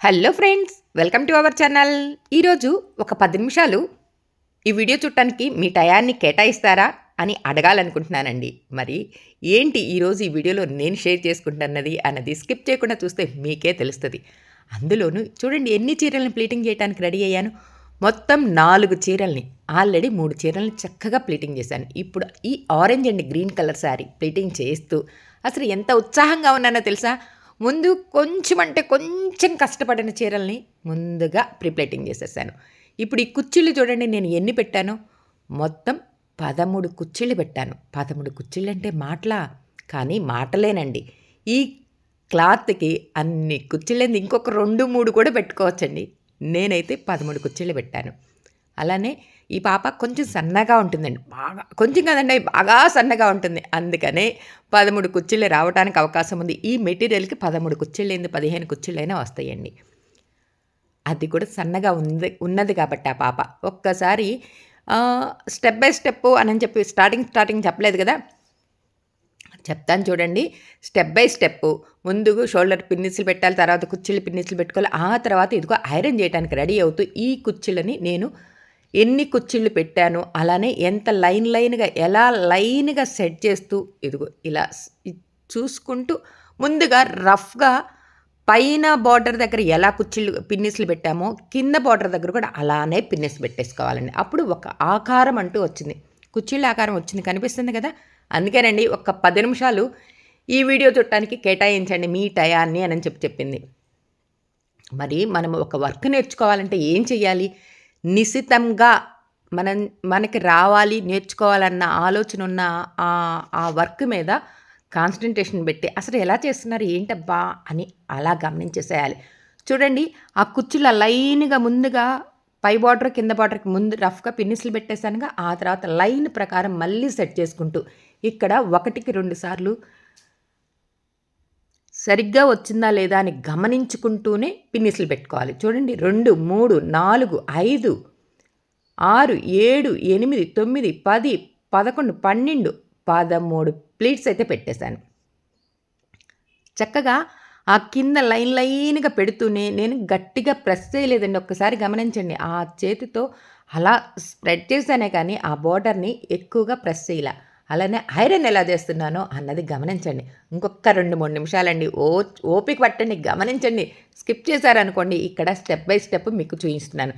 Hello friends welcome to our channel ఈరోజు ఒక పది నిమిషాలు ఈ వీడియో చూడటానికి మీ టయాన్ని కేటాయిస్తారా అని అడగాలనుకుంటున్నానండి. మరి ఏంటి ఈరోజు ఈ వీడియోలో నేను షేర్ చేసుకుంటున్నది అన్నది స్కిప్ చేయకుండా చూస్తే మీకే తెలుస్తుంది. అందులోనూ చూడండి ఎన్ని చీరలను ప్లీటింగ్ చేయడానికి రెడీ అయ్యాను? మొత్తం నాలుగు చీరల్ని ఆల్రెడీ మూడు చీరల్ని చక్కగా ప్లీటింగ్ చేశాను. ఇప్పుడు ఈ orange and green colour sari pleating చేస్తూ అసలు ఎంత ఉత్సాహంగా ఉన్నానో తెలుసా? ముందు కొంచెం అంటే కొంచెం కష్టపడిన చీరల్ని ముందుగా ప్రిప్లేటింగ్ చేసేసాను. ఇప్పుడు ఈ కుర్చీలు చూడండి నేను ఎన్ని పెట్టాను. మొత్తం పదమూడు కుర్చీలు పెట్టాను. పదమూడు కుర్చీలు అంటే మాటలా? కానీ మాటలేనండి. ఈ క్లాత్కి అన్ని కుర్చీలేంది ఇంకొక రెండు మూడు కూడా పెట్టుకోవచ్చండి. నేనైతే పదమూడు కుర్చీలు పెట్టాను. అలానే ఈ పాప కొంచెం సన్నగా ఉంటుందండి. బాగా కొంచెం కదండి బాగా సన్నగా ఉంటుంది. అందుకనే పదమూడు కుర్చీలు రావడానికి అవకాశం ఉంది. ఈ మెటీరియల్కి పదమూడు కుర్చీలు ఏంది పదిహేను కుర్చీలైనా వస్తాయండి. అది కూడా సన్నగా ఉంది ఉన్నది కాబట్టి ఆ పాప. ఒక్కసారి స్టెప్ బై స్టెప్ అని చెప్పి స్టార్టింగ్ స్టార్టింగ్ చెప్పలేదు కదా? చెప్తాను చూడండి. స్టెప్ బై స్టెప్ ముందు షోల్డర్ పిన్నిస్లు పెట్టాలి తర్వాత కుర్చీలు పిన్నిస్లు పెట్టుకోవాలి ఆ తర్వాత ఇదిగో ఐరన్ చేయడానికి రెడీ అవుతూ ఈ కుర్చీలని నేను ఎన్ని కుర్చీళ్ళు పెట్టాను అలానే ఎంత లైన్ లైన్గా ఎలా లైన్గా సెట్ చేస్తూ ఇదిగో ఇలా చూసుకుంటూ ముందుగా రఫ్గా పైన బార్డర్ దగ్గర ఎలా కుర్చీలు పిన్నిస్లు పెట్టామో కింద బార్డర్ దగ్గర కూడా అలానే పిన్నిస్ పెట్టేసుకోవాలండి. అప్పుడు ఒక ఆకారం అంటూ వచ్చింది. కుర్చీళ్ళ ఆకారం వచ్చింది కనిపిస్తుంది కదా? అందుకేనండి ఒక పది నిమిషాలు ఈ వీడియో చూడటానికి కేటాయించండి మీ టయాన్ని అని చెప్పి చెప్పింది. మరి మనం ఒక వర్క్ నేర్చుకోవాలంటే ఏం చేయాలి నిశితంగా మనం మనకి రావాలి నేర్చుకోవాలన్న ఆలోచన ఉన్న ఆ వర్క్ మీద కాన్సన్ట్రేషన్ పెట్టి అసలు ఎలా చేస్తున్నారు ఏంటబ్బా అని అలా గమనించేసేయాలి. చూడండి ఆ కుర్చీలో లైన్గా ముందుగా పై బార్డర్ కింద బార్డర్కి ముందు రఫ్గా పిన్నిస్లు పెట్టేశానుగా ఆ తర్వాత లైన్ ప్రకారం మళ్ళీ సెట్ చేసుకుంటూ ఇక్కడ ఒకటికి రెండు సార్లు సరిగ్గా వచ్చిందా లేదా అని గమనించుకుంటూనే పిన్నిస్లు పెట్టుకోవాలి. చూడండి రెండు మూడు నాలుగు ఐదు ఆరు ఏడు ఎనిమిది తొమ్మిది పది పదకొండు పన్నెండు పదమూడు ప్లేట్స్ అయితే పెట్టేశాను. చక్కగా ఆ కింద లైన్ లైన్గా పెడుతూనే నేను గట్టిగా ప్రెస్ చేయలేదండి. ఒక్కసారి గమనించండి ఆ చేతితో అలా స్ప్రెడ్ చేశానే కానీ ఆ బోర్డర్ని ఎక్కువగా ప్రెస్ చేయాల. అలానే ఐరన్ ఎలా చేస్తున్నానో అన్నది గమనించండి. ఇంకొక రెండు మూడు నిమిషాలండి. ఓ ఓపిక పట్టండి. గమనించండి. స్కిప్ చేశారనుకోండి ఇక్కడ స్టెప్ బై స్టెప్ మీకు చూపిస్తున్నాను.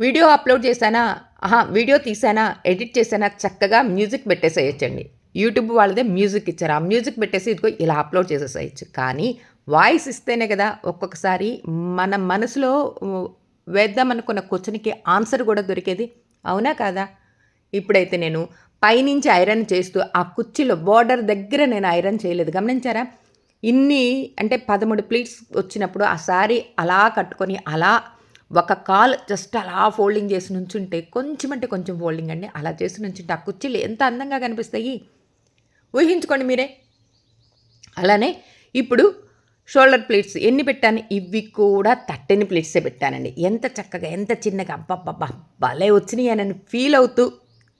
వీడియో అప్లోడ్ చేశానా? ఆహా వీడియో తీసానా ఎడిట్ చేశానా? చక్కగా మ్యూజిక్ పెట్టేసేయచ్చండి. యూట్యూబ్ వాళ్ళదే మ్యూజిక్ ఇచ్చారు. ఆ మ్యూజిక్ పెట్టేసి ఇదిగో ఇలా అప్లోడ్ చేసేసేయచ్చు. కానీ వాయిస్ ఇస్తేనే కదా ఒక్కొక్కసారి మన మనసులో వేద్దామనుకున్న క్వశ్చన్కి ఆన్సర్ కూడా దొరికేది. అవునా కాదా? ఇప్పుడైతే నేను పైనుంచి ఐరన్ చేస్తూ ఆ కుర్చీలో బార్డర్ దగ్గర నేను ఐరన్ చేయలేదు. గమనించారా? ఇన్ని అంటే పదమూడు ప్లీట్స్ వచ్చినప్పుడు ఆ శారీ అలా కట్టుకొని అలా ఒక కాల్ జస్ట్ అలా ఫోల్డింగ్ చేసి నుంచుంటే కొంచెం అంటే కొంచెం ఫోల్డింగ్ అండి. అలా చేసి నుంచుంటే ఆ కుర్చీలు ఎంత అందంగా కనిపిస్తాయి? ఊహించుకోండి మీరే. అలానే ఇప్పుడు షోల్డర్ ప్లేట్స్ ఎన్ని పెట్టాను? ఇవి కూడా తట్టని ప్లేట్సే పెట్టానండి. ఎంత చక్కగా ఎంత చిన్నగా అబ్బబ్బబ్బా భలే వచ్చినాయి అని ఫీల్ అవుతూ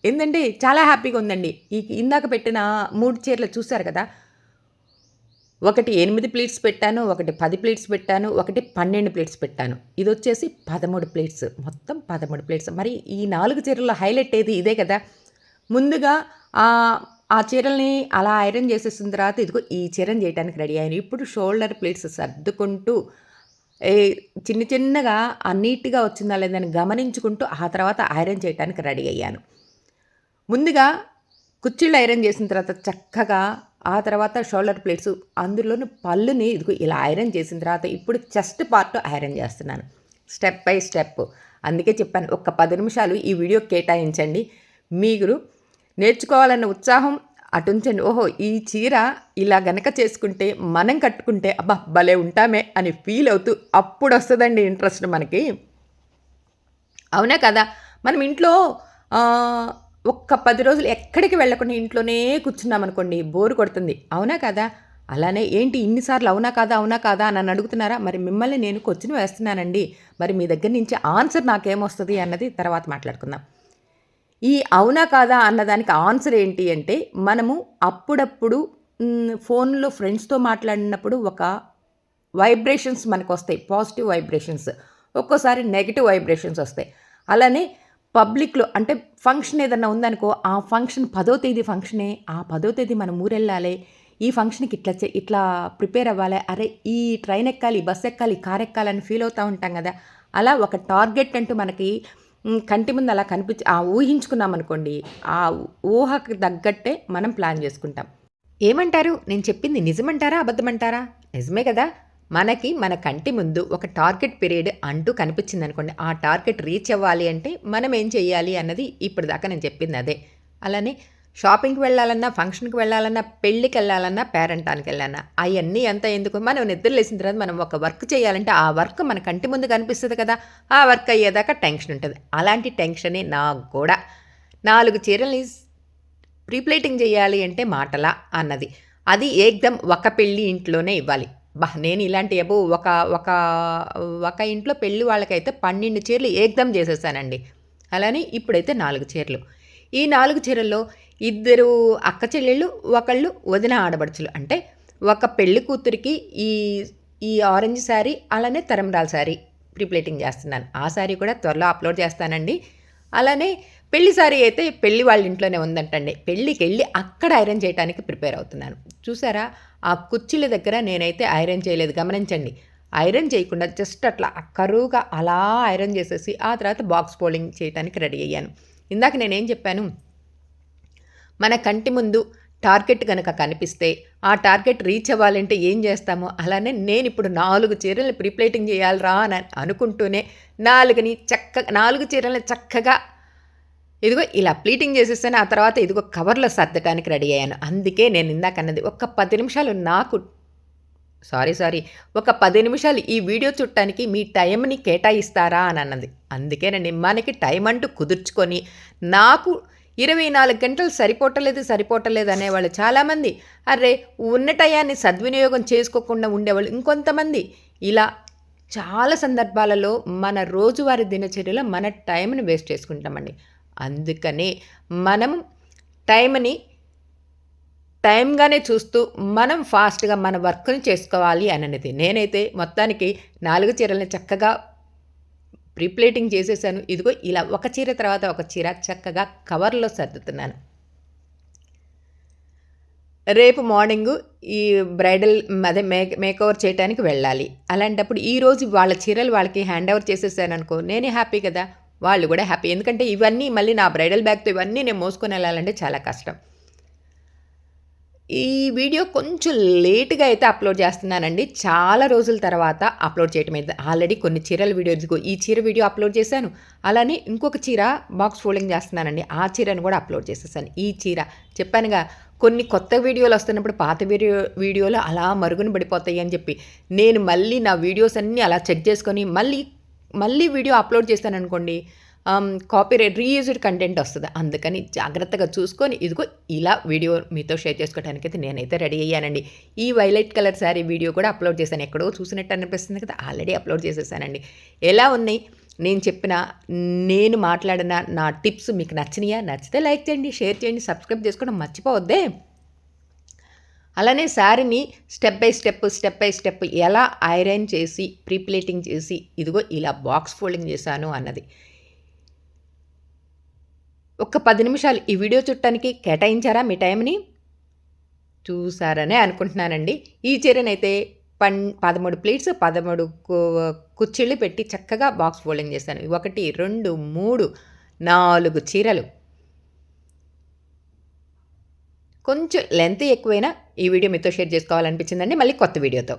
ఏంటంటే చాలా హ్యాపీగా ఉందండి. ఈ ఇందాక పెట్టిన మూడు చీరలు చూశారు కదా? ఒకటి ఎనిమిది ప్లేట్స్ పెట్టాను ఒకటి పది ప్లేట్స్ పెట్టాను ఒకటి పన్నెండు ప్లేట్స్ పెట్టాను. ఇది వచ్చేసి పదమూడు ప్లేట్స్. మొత్తం పదమూడు ప్లేట్స్. మరి ఈ నాలుగు చీరల్లో హైలైట్ ఏది? ఇదే కదా. ముందుగా ఆ చీరల్ని అలా ఐరన్ చేసేసిన తర్వాత ఇదిగో ఈ చీరను చేయడానికి రెడీ అయ్యాను. ఇప్పుడు షోల్డర్ ప్లేట్స్ సర్దుకుంటూ చిన్న చిన్నగా ఆ నీట్గా వచ్చిందా లేదని గమనించుకుంటూ ఆ తర్వాత ఐరన్ చేయడానికి రెడీ అయ్యాను. ముందుగా కుర్చీలు ఐరన్ చేసిన తర్వాత చక్కగా ఆ తర్వాత షోల్డర్ ప్లేట్స్ అందులోని పళ్ళుని ఇదిగో ఇలా ఐరన్ చేసిన తర్వాత ఇప్పుడు చెస్ట్ పార్ట్ ఐరన్ చేస్తున్నాను. Step by step. అందుకే చెప్పాను ఒక పది నిమిషాలు ఈ వీడియో కేటాయించండి. మీరు నేర్చుకోవాలన్న ఉత్సాహం అటుంచండి ఓహో ఈ చీర ఇలా గనక చేసుకుంటే మనం కట్టుకుంటే అబ్బా భలే ఉంటామే అని ఫీల్ అవుతూ అప్పుడు వస్తుందండి ఇంట్రెస్ట్ మనకి. అవునా కదా? మనం ఇంట్లో ఒక్క పది రోజులు ఎక్కడికి వెళ్ళకుండా ఇంట్లోనే కూర్చున్నాం అనుకోండి బోరు కొడుతుంది. అవునా కదా? అలానే ఏంటి ఇన్నిసార్లు అవునా కాదా అవునా కాదా అని అడుగుతున్నారా? మరి మిమ్మల్ని నేను క్వశ్చన్ వేస్తున్నానండి. మరి మీ దగ్గర నుంచి ఆన్సర్ నాకేమొస్తుంది అన్నది తర్వాత మాట్లాడుకుందాం. ఈ అవునా కాదా అన్నదానికి ఆన్సర్ ఏంటి అంటే మనము అప్పుడప్పుడు ఫోన్లో ఫ్రెండ్స్తో మాట్లాడినప్పుడు ఒక వైబ్రేషన్స్ మనకు వస్తాయి పాజిటివ్ వైబ్రేషన్స్. ఒక్కోసారి నెగిటివ్ వైబ్రేషన్స్ వస్తాయి. అలానే పబ్లిక్లో అంటే ఫంక్షన్ ఏదన్నా ఉందనుకో ఆ ఫంక్షన్ పదో తేదీ ఫంక్షనే ఆ పదో తేదీ మనం ఊరెళ్ళాలి ఈ ఫంక్షన్కి ఇట్లా ఇట్లా ప్రిపేర్ అవ్వాలి అరే ఈ ట్రైన్ ఎక్కాలి బస్ ఎక్కాలి కార్ ఎక్కాలని ఫీల్ అవుతూ ఉంటాం కదా. అలా ఒక టార్గెట్ అంటూ మనకి కంటి ముందు అలా కనిపించి ఆ ఊహించుకున్నాం అనుకోండి ఆ ఊహకు తగ్గట్టే మనం ప్లాన్ చేసుకుంటాం. ఏమంటారు? నేను చెప్పింది నిజమంటారా అబద్ధమంటారా? నిజమే కదా. మనకి మన కంటి ముందు ఒక టార్గెట్ పీరియడ్ అంటూ కనిపించింది అనుకోండి ఆ టార్గెట్ రీచ్ అవ్వాలి అంటే మనం ఏం చేయాలి అన్నది ఇప్పుడు దాకా నేను చెప్పింది అదే. అలానే షాపింగ్కి వెళ్ళాలన్నా ఫంక్షన్కి వెళ్ళాలన్నా పెళ్ళికి వెళ్ళాలన్నా పేరెంటానికి వెళ్ళాలన్నా అవన్నీ ఎంత ఎందుకు? మనం నిద్ర లేచిన తర్వాత మనం ఒక వర్క్ చేయాలంటే ఆ వర్క్ మన కంటి ముందు కనిపిస్తుంది కదా ఆ వర్క్ అయ్యేదాకా టెన్షన్ ఉంటుంది. అలాంటి టెన్షనే నాకు కూడా నాలుగు చీరల్ని ప్రీప్లేటింగ్ చేయాలి అంటే మాటలా అన్నది. అది ఏకదం ఒక పెళ్ళి ఇంట్లోనే ఇవ్వాలి. బా నేను ఇలాంటి ఎబో ఒక ఒక ఒక ఇంట్లో పెళ్ళి వాళ్ళకైతే పన్నెండు చీరలు ఏకదం చేసేసానండి. అలానే ఇప్పుడైతే నాలుగు చీరలు. ఈ నాలుగు చీరల్లో ఇద్దరు అక్క చెల్లెళ్ళు ఒకళ్ళు వదిన ఆడబడుచులు అంటే ఒక పెళ్ళి కూతురికి ఈ ఈ ఆరెంజ్ శారీ అలానే తరంరాల శారీ ప్రీప్లేటింగ్ చేస్తున్నాను. ఆ శారీ కూడా త్వరలో అప్లోడ్ చేస్తానండి. అలానే పెళ్ళి సారీ అయితే పెళ్ళి వాళ్ళ ఇంట్లోనే ఉందంటండి. పెళ్ళికి వెళ్ళి అక్కడ ఐరన్ చేయడానికి ప్రిపేర్ అవుతున్నాను. చూసారా? ఆ కుర్చీల దగ్గర నేనైతే ఐరన్ చేయలేదు. గమనించండి. ఐరన్ చేయకుండా జస్ట్ అట్లా కరువుగా అలా ఐరన్ చేసేసి ఆ తర్వాత బాక్స్ పోలింగ్ చేయడానికి రెడీ అయ్యాను. ఇందాక నేనేం చెప్పాను? మన కంటి ముందు టార్గెట్ కనుక కనిపిస్తే ఆ టార్గెట్ రీచ్ అవ్వాలంటే ఏం చేస్తామో అలానే నేను ఇప్పుడు నాలుగు చీరలు ప్రీప్లేటింగ్ చేయాలిరా అని అనుకుంటూనే నాలుగుని చక్క నాలుగు చీరలను చక్కగా ఇదిగో ఇలా ప్లీటింగ్ చేసేస్తాను ఆ తర్వాత ఇదిగో కవర్లో సర్దటానికి రెడీ అయ్యాను. అందుకే నేను ఇందాక అన్నది ఒక పది నిమిషాలు నాకు సారీ సారీ ఒక పది నిమిషాలు ఈ వీడియో చుట్టానికి మీ టైంని కేటాయిస్తారా? అని అన్నది. అందుకేనండి మనకి టైం అంటూ కుదుర్చుకొని నాకు ఇరవై నాలుగు గంటలు సరిపోవటలేదు సరిపోవటలేదు అనేవాళ్ళు చాలామంది. అరే ఉన్న టయాన్ని సద్వినియోగం చేసుకోకుండా ఉండేవాళ్ళు ఇంకొంతమంది. ఇలా చాలా సందర్భాలలో మన రోజువారి దినచర్యలో మన టైంని వేస్ట్ చేసుకుంటామండి. అందుకనే మనం టైంని టైంగానే చూస్తూ మనం ఫాస్ట్గా మన వర్క్ని చేసుకోవాలి అనేది. నేనైతే మొత్తానికి నాలుగు చీరల్ని చక్కగా ప్రీప్లేటింగ్ చేసేసాను. ఇదిగో ఇలా ఒక చీర తర్వాత ఒక చీర చక్కగా కవర్లో సర్దుతున్నాను. రేపు మార్నింగు ఈ బ్రైడల్ అదే మేక్ మేకఓవర్ చేయడానికి వెళ్ళాలి. అలాంటప్పుడు ఈరోజు వాళ్ళ చీరలు వాళ్ళకి హ్యాండ్ ఓవర్ చేసేసాను అనుకో నేనే హ్యాపీ కదా. వాళ్ళు కూడా హ్యాపీ ఎందుకంటే ఇవన్నీ మళ్ళీ నా బ్రైడల్ బ్యాగ్తో ఇవన్నీ నేను మోసుకొని వెళ్ళాలంటే చాలా కష్టం. ఈ వీడియో కొంచెం లేట్గా అయితే అప్లోడ్ చేస్తున్నానండి. చాలా రోజుల తర్వాత అప్లోడ్ చేయటం అయితే ఆల్రెడీ కొన్ని చీరల వీడియో ఈ చీర వీడియో అప్లోడ్ చేశాను. అలానే ఇంకొక చీర బాక్స్ ఫోల్డింగ్ చేస్తున్నానండి. ఆ చీరను కూడా అప్లోడ్ చేసేసాను. ఈ చీర చెప్పానుగా కొన్ని కొత్త వీడియోలు వస్తున్నప్పుడు పాత వీడియో వీడియోలు అలా మరుగున పడిపోతాయి అని చెప్పి. నేను మళ్ళీ నా వీడియోస్ అన్నీ అలా చెక్ చేసుకొని మళ్ళీ మళ్ళీ వీడియో అప్లోడ్ చేస్తాను అనుకోండి కాపీరైట్ రీయూజ్డ్ కంటెంట్ వస్తుంది. అందుకని జాగ్రత్తగా చూసుకొని ఇదిగో ఇలా వీడియో మీతో షేర్ చేసుకోవడానికి అయితే నేనైతే రెడీ అయ్యానండి. ఈ వైలెట్ కలర్ శారీ వీడియో కూడా అప్లోడ్ చేశాను. ఎక్కడో చూసినట్టు అనిపిస్తుంది కదా ఆల్రెడీ అప్లోడ్ చేసేసానండి. ఎలా ఉన్నాయి? నేను చెప్పిన నేను మాట్లాడిన నా టిప్స్ మీకు నచ్చినాయా? నచ్చితే లైక్ చేయండి షేర్ చేయండి సబ్స్క్రైబ్ చేసుకోవడం మర్చిపోవద్దే. అలానే శారీని step by step step by step ఎలా ఐరన్ చేసి ప్రీప్లేటింగ్ చేసి ఇదిగో ఇలా బాక్స్ ఫోల్డింగ్ చేశాను అన్నది. ఒక్క పది నిమిషాలు ఈ వీడియో చుట్టానికి కేటాయించారా మీ టైంని? చూసారనే అనుకుంటున్నానండి. ఈ చీరనైతే పన్ పదమూడు ప్లేట్స్ పదమూడు కుర్చీళ్ళు పెట్టి చక్కగా బాక్స్ ఫోల్డింగ్ చేశాను. ఒకటి రెండు మూడు నాలుగు చీరలు. కొంచెం లెంత్ ఎక్కువైనా ఈ వీడియో మీతో షేర్ చేసుకోవాలనిపించిందండి. మళ్ళీ కొత్త వీడియోతో.